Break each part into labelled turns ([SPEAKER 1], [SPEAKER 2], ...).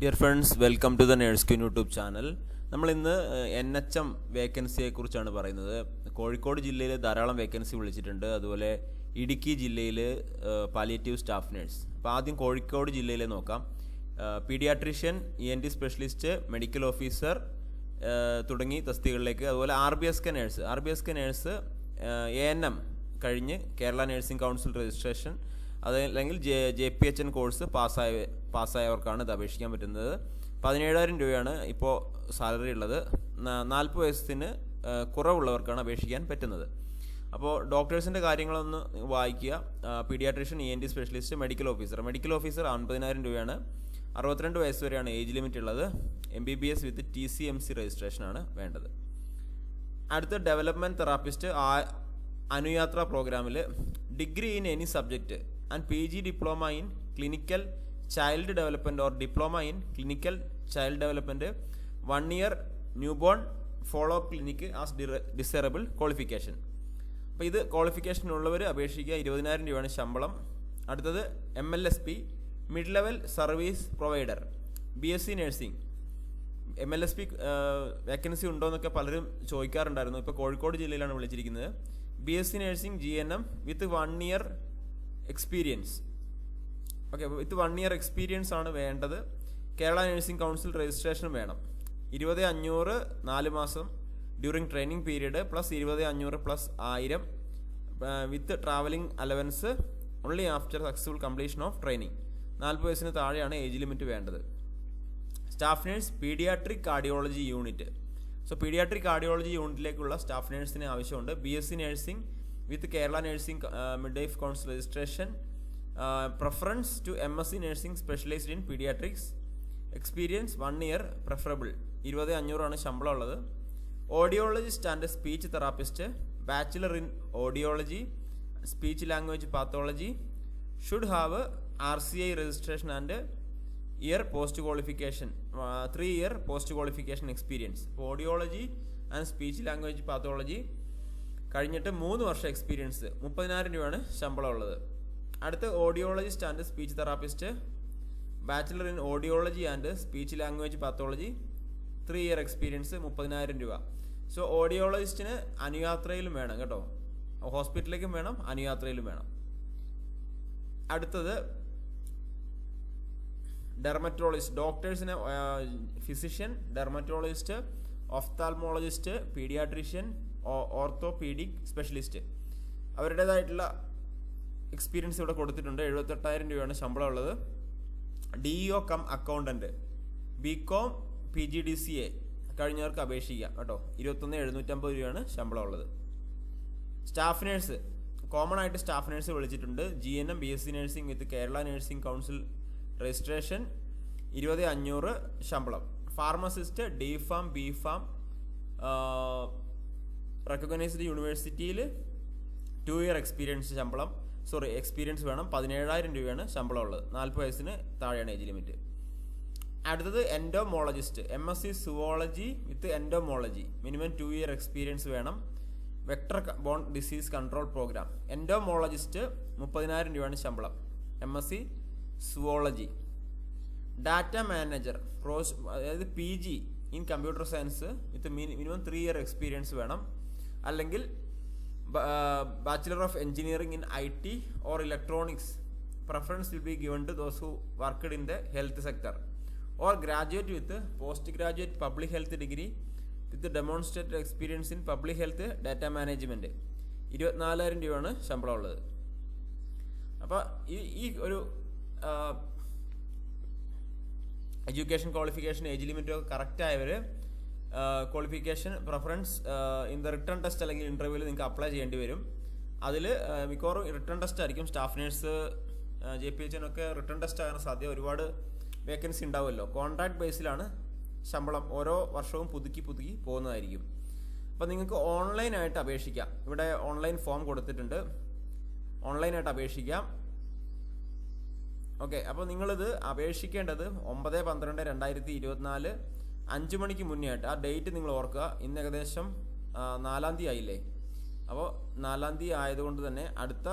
[SPEAKER 1] Dear friends welcome to the nurse queen YouTube channel നമ്മൾ ഇന്ന് N H M വേക്കൻസിയെക്കുറിച്ചാണ് പറയുന്നത്. കോഴിക്കോട് ജില്ലയിൽ ധാരാളം വേക്കൻസി വിളിച്ചിട്ടുണ്ട്. അതുപോലെ ഇടുക്കി ജില്ലയിൽ പാലിയേറ്റീവ് സ്റ്റാഫ് നേഴ്സ് അപ്പോൾ ആദ്യം കോഴിക്കോട് ജില്ലയിലെ നോക്കാം. Paediatrician E N T specialist medical officer തുടങ്ങി തസ്തികളിലേക്ക് അതുപോലെ R B S K nurse R B S K nurse A N M കഴിഞ്ഞ് കേരള നേഴ്സിംഗ് കൗൺസിൽ രജിസ്ട്രേഷൻ അതല്ലെങ്കിൽ J J P H N course പാസ്സായ പാസ്സായവർക്കാണ് ഇത് അപേക്ഷിക്കാൻ പറ്റുന്നത്. പതിനേഴായിരം രൂപയാണ് ഇപ്പോൾ സാലറി ഉള്ളത്. നാൽപ്പത് വയസ്സിന് കുറവുള്ളവർക്കാണ് അപേക്ഷിക്കാൻ പറ്റുന്നത്. അപ്പോൾ ഡോക്ടേഴ്സിന്റെ കാര്യങ്ങളൊന്ന് വായിക്കുക. Paediatrician E N T specialist medical officer. Medical officer അൻപതിനായിരം രൂപയാണ്. അറുപത്തിരണ്ട് വയസ്സ് വരെയാണ് ഏജ് ലിമിറ്റ് ഉള്ളത്. M B B S with T C M C രജിസ്ട്രേഷനാണ് വേണ്ടത്. അടുത്ത ഡെവലപ്മെന്റ് തെറാപ്പിസ്റ്റ് അനുയാത്ര പ്രോഗ്രാമിൽ degree in any subject. And G diploma in clinical child development or diploma in clinical child development one year newborn follow up clinic as desirable qualification അപ്പോൾ ഇത് qualification ഉള്ളവർ അപേക്ഷിക്കുക ഇരുപതിനായിരം രൂപയാണ് ശമ്പളം. അടുത്തത് M L S P mid level service provider B S C nursing M L S P vacancy ഉണ്ടോ എന്നൊക്കെ പലരും ചോദിക്കാറുണ്ടായിരുന്നു. ഇപ്പോൾ കോഴിക്കോട് ജില്ലയിലാണ് വിളിച്ചിരിക്കുന്നത്. B S C nursing G N M with one year experience okay with one year experience ആണ് വേണ്ടത്. Kerala nursing council registration വേണം. ഇരുപത് അഞ്ഞൂറ് നാല് മാസം ഡ്യൂറിങ് ട്രെയിനിങ് പീരീഡ് പ്ലസ് ഇരുപത് അഞ്ഞൂറ് പ്ലസ് ആയിരം with travelling allowance only after successful completion of training നാൽപ്പത് വയസ്സിന് താഴെയാണ് ഏജ് ലിമിറ്റ് വേണ്ടത്. Staff nurse paediatric cardiology unit so paediatric cardiology യൂണിറ്റിലേക്കുള്ള staff നേഴ്സിന് ആവശ്യമുണ്ട്. B S C nursing with Kerala nursing midwife council registration preference to M S C nursing specialised in paediatrics experience one year preferable ഇരുപത് അഞ്ഞൂറാണ് ശമ്പളം ഉള്ളത്. Audiologist and speech therapist bachelor in audiology speech language pathology should have R C I registration and year post qualification three year post qualification experience audiology and speech language pathology കഴിഞ്ഞിട്ട് മൂന്ന് വർഷം experience മുപ്പതിനായിരം രൂപയാണ് ശമ്പളം ഉള്ളത്. അടുത്ത് audiologist and speech therapist bachelor in audiology and speech language pathology three year experience മുപ്പതിനായിരം രൂപ. സോ ഓഡിയോളജിസ്റ്റിന് അനുയാത്രയിലും വേണം കേട്ടോ. ഹോസ്പിറ്റലിലേക്കും വേണം അനുയാത്രയിലും വേണം. അടുത്തത് dermatologist ഡോക്ടേഴ്സിന് physician dermatologist ophthalmologist paediatrician orthopaedic specialist. അവരുടേതായിട്ടുള്ള എക്സ്പീരിയൻസ് ഇവിടെ കൊടുത്തിട്ടുണ്ട്. എഴുപത്തെട്ടായിരം രൂപയാണ് ശമ്പളം ഉള്ളത്. D O cum accountant B com P G D C A കഴിഞ്ഞവർക്ക് അപേക്ഷിക്കാം കേട്ടോ. ഇരുപത്തൊന്ന് എഴുന്നൂറ്റമ്പത് രൂപയാണ് ശമ്പളം ഉള്ളത്. Staff nurse. കോമൺ ആയിട്ട് സ്റ്റാഫ് നേഴ്സ് വിളിച്ചിട്ടുണ്ട്. G N M B S C nursing with Kerala nursing council registration. ഇരുപത് അഞ്ഞൂറ് ശമ്പളം. Pharmacist D pharm B pharm recognised യൂണിവേഴ്സിറ്റിയിൽ ടു ഇയർ എക്സ്പീരിയൻസ് ശമ്പളം. സോറി എക്സ്പീരിയൻസ് വേണം. പതിനേഴായിരം രൂപയാണ് ശമ്പളം ഉള്ളത് നാൽപ്പത് വയസ്സിന് താഴെയാണ് ഏജ് ലിമിറ്റ് അടുത്തത് entomologist M S C zoology with entomology minimum two year experience വേണം vector borne disease control programme entomologist മുപ്പതിനായിരം രൂപയാണ് ശമ്പളം. M S C zoology data manager pros അതായത് P G in computer science with minimum three year experience വേണം. അല്ലെങ്കിൽ bachelor of engineering in I T or electronics preference will be given to those who worked in the health sector or graduate with post graduate public health degree with demonstrated experience in public health data management ഇരുപത്തിനാലായിരം രൂപയാണ് ശമ്പളം ഉള്ളത് അപ്പോൾ ഈ ഈ ഒരു education qualification age limit ഒക്കെ correct ആയവർ qualification preference in the written test അല്ലെങ്കിൽ ഇന്റർവ്യൂവിൽ നിങ്ങൾക്ക് അപ്ലൈ ചെയ്യേണ്ടി വരും. അതിൽ മിക്കവാറും റിട്ടേൺ ടെസ്റ്റ് ആയിരിക്കും staff nurse J P H എന്നൊക്കെ റിട്ടേൺ ടെസ്റ്റ് ആകാൻ സാധ്യത ഒരുപാട് വേക്കൻസി ഉണ്ടാവുമല്ലോ. കോൺട്രാക്ട് ബേസിലാണ് ശമ്പളം ഓരോ വർഷവും പുതുക്കി പുതുക്കി പോകുന്നതായിരിക്കും. അപ്പോൾ നിങ്ങൾക്ക് ഓൺലൈനായിട്ട് അപേക്ഷിക്കാം. ഇവിടെ ഓൺലൈൻ ഫോം കൊടുത്തിട്ടുണ്ട്. ഓൺലൈനായിട്ട് അപേക്ഷിക്കാം. ഓക്കെ അപ്പോൾ നിങ്ങളിത് അപേക്ഷിക്കേണ്ടത് ഒമ്പത് പന്ത്രണ്ട് രണ്ടായിരത്തി ഇരുപത്തിനാല് അഞ്ച് മണിക്ക് മുന്നേ ആയിട്ട് ആ ഡേറ്റ് നിങ്ങൾ ഓർക്കുക. ഇന്ന് ഏകദേശം നാലാം തീയതി ആയില്ലേ? അപ്പോൾ നാലാം തീയതി ആയതുകൊണ്ട് തന്നെ അടുത്ത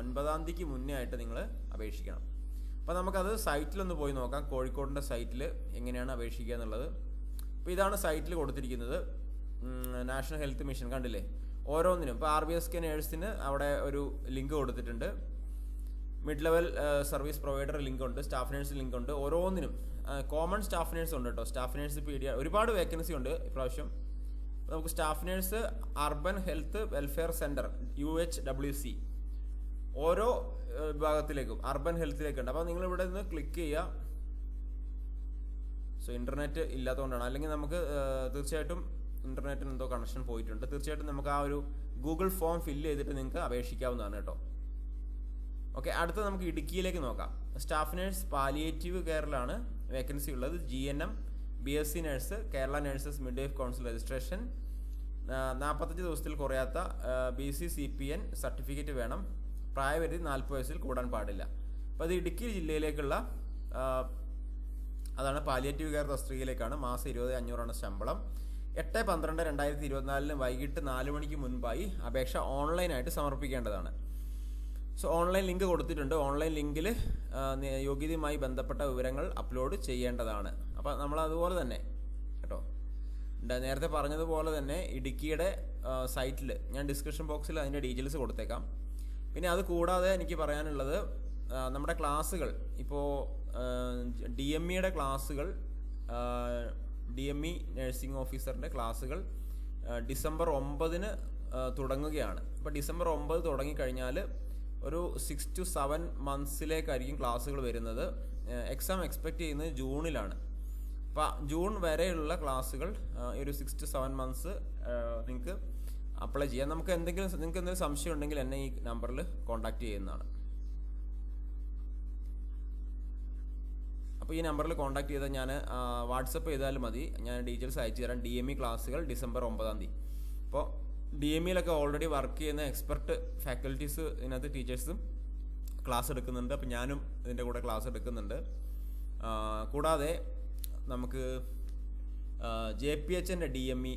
[SPEAKER 1] ഒൻപതാം തീയതിക്ക് മുന്നേ ആയിട്ട് നിങ്ങൾ അപേക്ഷിക്കണം. അപ്പോൾ നമുക്കത് സൈറ്റിലൊന്ന് പോയി നോക്കാം. കോഴിക്കോടിന്റെ സൈറ്റിൽ എങ്ങനെയാണ് അപേക്ഷിക്കുക എന്നുള്ളത്. അപ്പോൾ ഇതാണ് സൈറ്റിൽ കൊടുത്തിരിക്കുന്നത്. നാഷണൽ ഹെൽത്ത് മിഷൻ കണ്ടില്ലേ? ഓരോന്നിനും. ഇപ്പോൾ ആർ ബി എസ് കെ നേഴ്സിന് അവിടെ ഒരു ലിങ്ക് കൊടുത്തിട്ടുണ്ട്. Mid level service provider link ഉണ്ട് സ്റ്റാഫ് നേഴ്സ് ലിങ്ക് ഉണ്ട് ഓരോന്നിനും കോമൺ സ്റ്റാഫ് നേഴ്സ് ഉണ്ട് കേട്ടോ സ്റ്റാഫ് നേഴ്സ് പീഡിയ ഒരുപാട് വേക്കൻസി ഉണ്ട് ഇപ്രാവശ്യം. നമുക്ക് staff nurse urban health welfare centre U H W C ഓരോ വിഭാഗത്തിലേക്കും അർബൻ ഹെൽത്തിലേക്കുണ്ട് അപ്പോൾ നിങ്ങൾ ഇവിടെ നിന്ന് ക്ലിക്ക് ചെയ്യുക സോ ഇന്റർനെറ്റ് ഇല്ലാത്തതുകൊണ്ടാണ് അല്ലെങ്കിൽ നമുക്ക് തീർച്ചയായിട്ടും ഇന്റർനെറ്റിന് എന്തോ കണക്ഷൻ പോയിട്ടുണ്ട്. തീർച്ചയായിട്ടും നമുക്ക് ആ ഒരു ഗൂഗിൾ ഫോം ഫില്ല് ചെയ്തിട്ട് നിങ്ങൾക്ക് അപേക്ഷിക്കാവുന്നതാണ് കേട്ടോ ഓക്കെ അടുത്ത നമുക്ക് ഇടുക്കിയിലേക്ക് നോക്കാം. സ്റ്റാഫ് നേഴ്സ് പാലിയേറ്റീവ് കെയറിലാണ് വേക്കൻസി ഉള്ളത് G N M B S C nurse Kerala nurses midwife council registration നാൽപ്പത്തഞ്ച് ദിവസത്തിൽ കുറയാത്ത B C C P N certificate വേണം. പ്രായപരിധി നാൽപ്പത് വയസ്സിൽ കൂടാൻ പാടില്ല. അപ്പോൾ അത് ഇടുക്കി ജില്ലയിലേക്കുള്ള അതാണ് പാലിയേറ്റീവ് കെയർ തസ്തികയിലേക്കാണ് മാസം ഇരുപത് അഞ്ഞൂറാണ് ശമ്പളം. എട്ട് പന്ത്രണ്ട് രണ്ടായിരത്തി ഇരുപത്തിനാലിന് വൈകിട്ട് നാല് മണിക്ക് മുൻപായി അപേക്ഷ ഓൺലൈനായിട്ട് സമർപ്പിക്കേണ്ടതാണ്. സോ ഓൺലൈൻ ലിങ്ക് കൊടുത്തിട്ടുണ്ട്. ഓൺലൈൻ ലിങ്കിൽ യോഗ്യതയുമായി ബന്ധപ്പെട്ട വിവരങ്ങൾ അപ്ലോഡ് ചെയ്യേണ്ടതാണ്. അപ്പോൾ നമ്മൾ അതുപോലെ തന്നെ കേട്ടോ? നേരത്തെ പറഞ്ഞതുപോലെ തന്നെ ഇടുക്കിയുടെ സൈറ്റിൽ ഞാൻ ഡിസ്ക്രിപ്ഷൻ ബോക്സിൽ അതിന്റെ ഡീറ്റെയിൽസ് കൊടുത്തേക്കാം. പിന്നെ അത് കൂടാതെ എനിക്ക് പറയാനുള്ളത് നമ്മുടെ ക്ലാസ്സുകൾ ഇപ്പോൾ ഡി എം ഇയുടെ ക്ലാസ്സുകൾ ഡി എം ഇ നഴ്സിംഗ് ഓഫീസറിന്റെ ക്ലാസ്സുകൾ ഡിസംബർ ഒമ്പതിന് തുടങ്ങുകയാണ്. അപ്പോൾ ഡിസംബർ ഒമ്പത് തുടങ്ങിക്കഴിഞ്ഞാൽ ഒരു സിക്സ് ടു സെവൻ മന്ത്സിലേക്കായിരിക്കും ക്ലാസ്സുകൾ വരുന്നത്. എക്സാം എക്സ്പെക്റ്റ് ചെയ്യുന്നത് ജൂണിലാണ്. അപ്പോൾ ജൂൺ വരെയുള്ള ക്ലാസ്സുകൾ ഒരു സിക്സ് ടു സെവൻ മന്ത്സ് നിങ്ങൾക്ക് അപ്ലൈ ചെയ്യാം. നമുക്ക് എന്തെങ്കിലും നിങ്ങൾക്ക് എന്തെങ്കിലും സംശയം ഉണ്ടെങ്കിൽ എന്നെ ഈ നമ്പറിൽ കോൺടാക്ട് ചെയ്യുന്നതാണ്. അപ്പോൾ ഈ നമ്പറിൽ കോൺടാക്ട് ചെയ്താൽ ഞാൻ വാട്സപ്പ് ചെയ്താലും മതി. ഞാൻ ഡീറ്റെയിൽസ് അയച്ചു തരാം. ഡി എം ഇ ക്ലാസ്സുകൾ ഡിസംബർ ഒമ്പതാം തീയതി. അപ്പോൾ ഡി എം ഇയിലൊക്കെ ഓൾറെഡി വർക്ക് ചെയ്യുന്ന എക്സ്പെർട്ട് ഫാക്കൽറ്റീസ് ഇതിനകത്ത് ടീച്ചേഴ്സും ക്ലാസ് എടുക്കുന്നുണ്ട്. അപ്പം ഞാനും ഇതിന്റെ കൂടെ ക്ലാസ് എടുക്കുന്നുണ്ട്. കൂടാതെ നമുക്ക് ജെ പി എച്ച് എന്റെ ഡി എം ഇ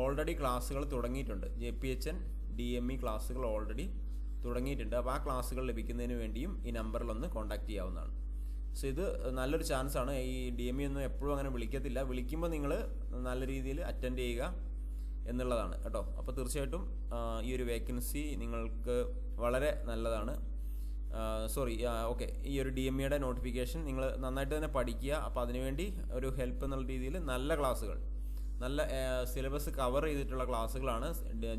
[SPEAKER 1] ഓൾറെഡി ക്ലാസ്സുകൾ തുടങ്ങിയിട്ടുണ്ട്. J P H N D M E ക്ലാസ്സുകൾ ഓൾറെഡി തുടങ്ങിയിട്ടുണ്ട്. അപ്പോൾ ആ ക്ലാസ്സുകൾ ലഭിക്കുന്നതിന് വേണ്ടിയും ഈ നമ്പറിൽ ഒന്ന് കോൺടാക്ട് ചെയ്യാവുന്നതാണ്. സോ ഇത് നല്ലൊരു ചാൻസ് ആണ്. ഈ ഡി എം ഇ ഒന്നും എപ്പോഴും അങ്ങനെ വിളിക്കത്തില്ല. വിളിക്കുമ്പോൾ നിങ്ങൾ നല്ല രീതിയിൽ അറ്റൻഡ് ചെയ്യുക. എന്നുള്ളതാണ് കേട്ടോ. അപ്പോൾ തീർച്ചയായിട്ടും ഈ ഒരു വേക്കൻസി നിങ്ങൾക്ക് വളരെ നല്ലതാണ്. സോറി ഓക്കെ ഈ ഒരു ഡി എം ഇയുടെ നോട്ടിഫിക്കേഷൻ നിങ്ങൾ നന്നായിട്ട് തന്നെ പഠിക്കുക. അപ്പോൾ അതിനുവേണ്ടി ഒരു ഹെൽപ്പ് എന്നുള്ള രീതിയിൽ നല്ല ക്ലാസ്സുകൾ നല്ല സിലബസ് കവർ ചെയ്തിട്ടുള്ള ക്ലാസ്സുകളാണ്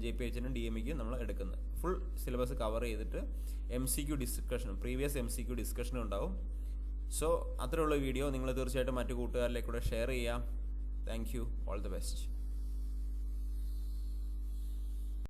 [SPEAKER 1] ജെ പി എച്ചിനും ഡി എം ഇക്കും നമ്മൾ എടുക്കുന്നത്. ഫുൾ സിലബസ് കവർ ചെയ്തിട്ട് എം സി ക്യു ഡിസ്കഷനും പ്രീവിയസ് എം സി ക്യു ഡിസ്കഷനും ഉണ്ടാവും. സോ അത്രയുള്ള വീഡിയോ നിങ്ങൾ തീർച്ചയായിട്ടും മറ്റു കൂട്ടുകാരിലേക്കൂടെ ഷെയർ ചെയ്യാം thank you all the best